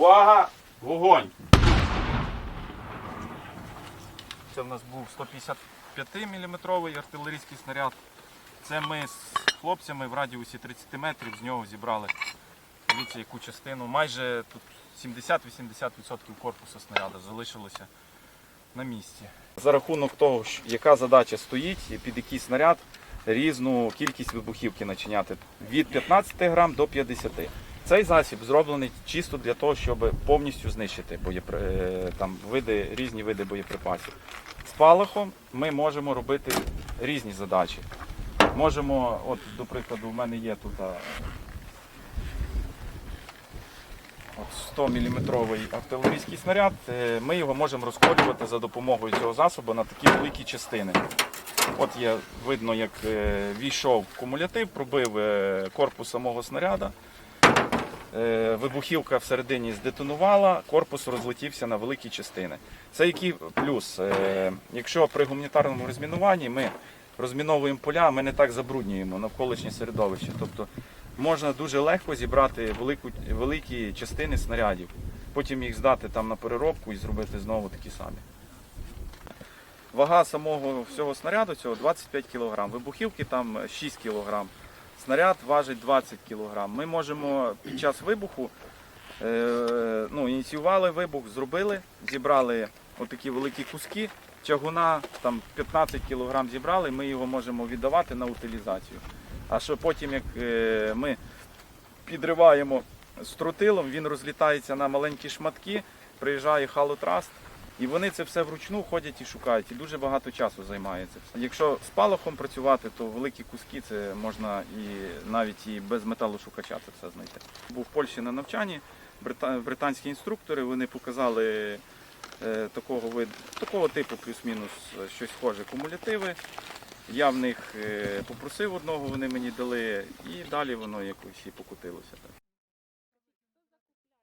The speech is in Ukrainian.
Увага! Вогонь! Це в нас був 155 мм артилерійський снаряд. Це ми з хлопцями в радіусі 30 метрів з нього зібрали. Дивіться, яку частину. Майже тут 70-80% корпусу снаряду залишилося на місці. За рахунок того, яка задача стоїть, і під який снаряд різну кількість вибухівки начиняти від 15 грам до 50. Цей засіб зроблений чисто для того, щоб повністю знищити боєпри... е, там, види, різні види боєприпасів. З палахом ми можемо робити різні задачі. Можемо, от, до прикладу, в мене є тут от 100 мм артилерійський снаряд. Е, Ми його можемо розколювати за допомогою цього засобу на такі великі частини. От є видно, як е, війшов кумулятив, пробив корпус самого снаряда. Е, Вибухівка всередині здетонувала, корпус розлетівся на великі частини. Це який плюс? Е, Якщо при гуманітарному розмінуванні ми розміновуємо поля, ми не так забруднюємо навколишнє середовище. Тобто можна дуже легко зібрати велику, великі частини снарядів, потім їх здати там на переробку і зробити знову такі самі. Вага самого всього снаряду цього 25 кг, вибухівки там 6 кг. Снаряд важить 20 кг. Ми можемо під час вибуху е, ну, ініціювали вибух, зробили, зібрали отакі великі куски, чагуна там 15 кг зібрали, ми його можемо віддавати на утилізацію. А що потім, як е, ми підриваємо з тротилом, він розлітається на маленькі шматки, приїжджає халотраст, і вони це все вручну ходять і шукають. І дуже багато часу займається. Якщо з палахом працювати, то великі куски це можна і навіть і без металошукача це все знайти. Був в Польщі на навчанні, британські інструктори вони показали е, такого виду, такого типу плюс-мінус е, щось схоже кумулятиви. Я в них е, попросив одного, вони мені дали, і далі воно якось і покотилося. Так.